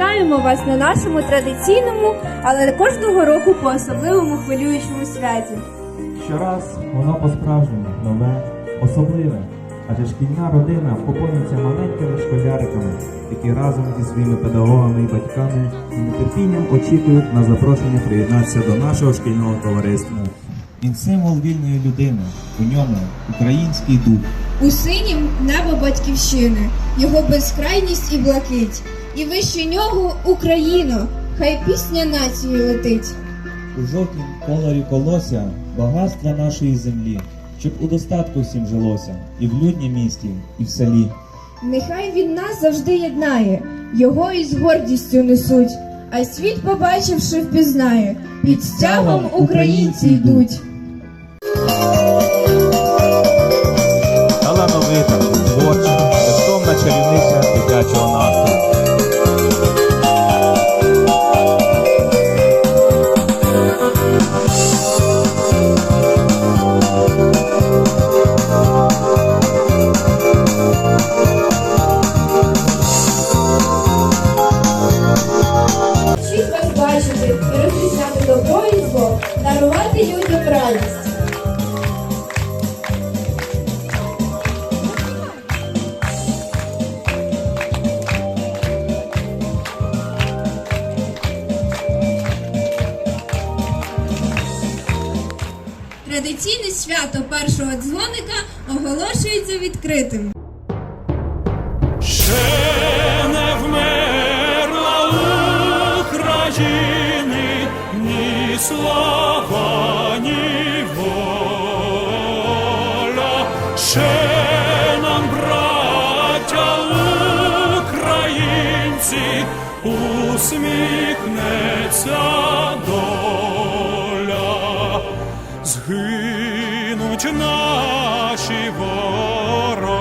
Вітаємо вас на нашому традиційному, але кожного року по особливому хвилюючому святі. Щораз воно по-справжньому нове, особливе, адже шкільна родина поповнюється маленькими школяриками, які разом зі своїми педагогами і батьками з нетерпінням очікують на запрошення приєднатися до нашого шкільного товариства. Він символ вільної людини, у ньому український дух. У синім небо батьківщини, його безкрайність і блакить, і вище нього Україно, хай пісня нації летить. У жовтім кольорі колося багатства нашої землі, щоб у достатку всім жилося, і в люднім місті, і в селі. Нехай він нас завжди єднає, його із гордістю несуть, а світ, побачивши, впізнає, під стягом українці йдуть. Традиційне свято першого дзвоника оголошується відкритим. Ще не вмерла України ні слава, ні воля. Ще нам, браття українці, усміхнеться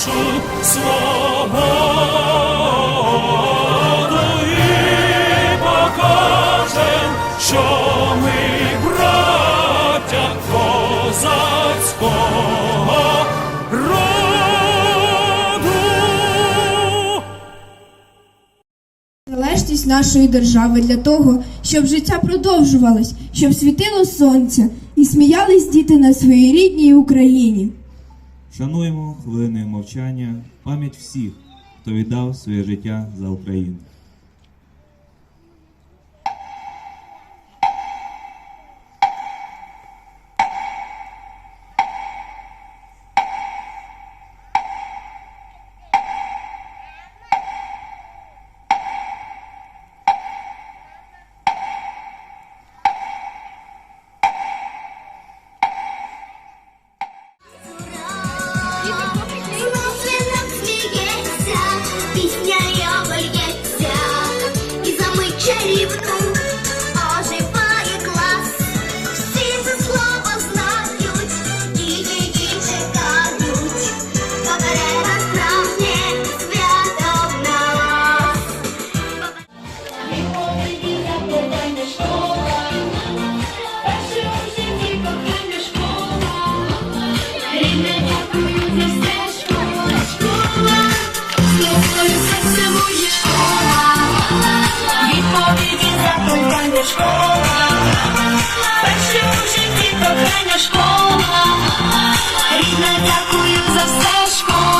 нашу свободу і покажем, що ми браття козацького роду. Залежність нашої держави для того, щоб життя продовжувалось, щоб світило сонце і сміялись діти на своїй рідній Україні. Шануємо хвилиною мовчання пам'ять всіх, хто віддав своє життя за Україну. even know. Дякую за все школу.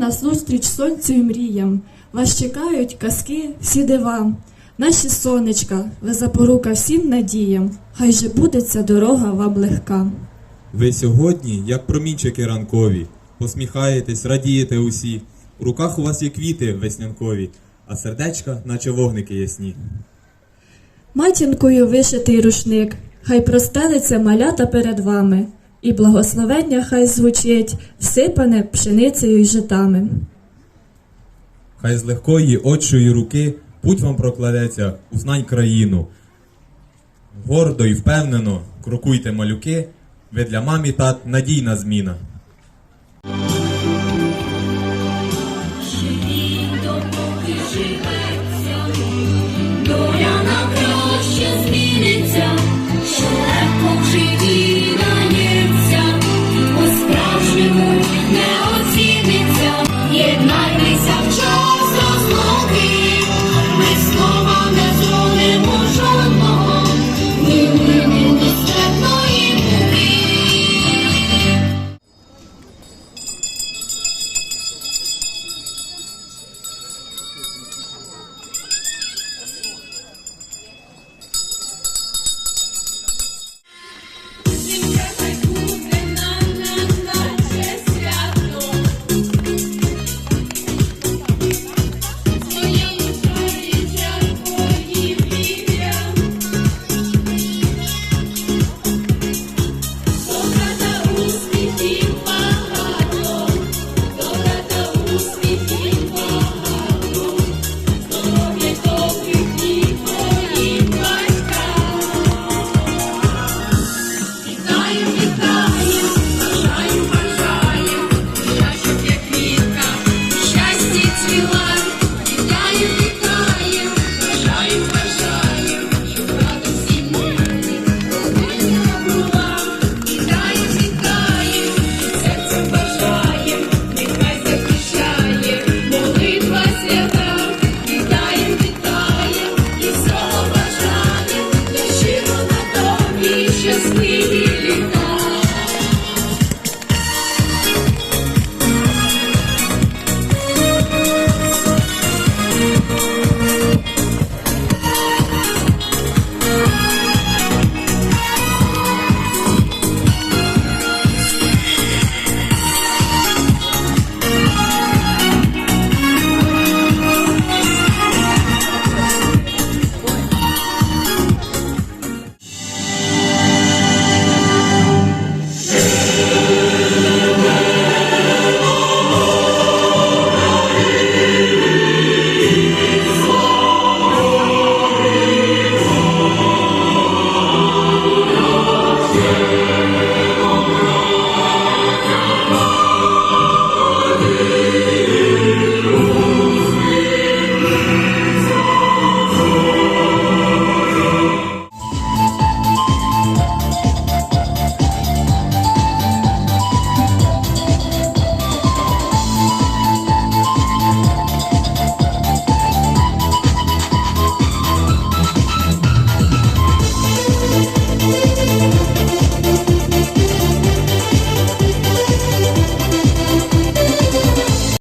Ви йдете на зустріч сонцю і мріям. Вас чекають казки, всі дива. Наші сонечка, ви запорука всім надіям. Хай же буде ця дорога вам легка. Ви сьогодні, як промінчики ранкові, посміхаєтесь, радієте усі. У руках у вас є квіти веснянкові, а сердечка, наче вогники ясні. Матінкою вишитий рушник, хай простелиться малята перед вами, і благословення хай звучить, всипане пшеницею й житами. Хай з легкої отчої руки путь вам прокладеться у знань країну. Гордо і впевнено крокуйте малюки, ви для мамі тат надійна зміна.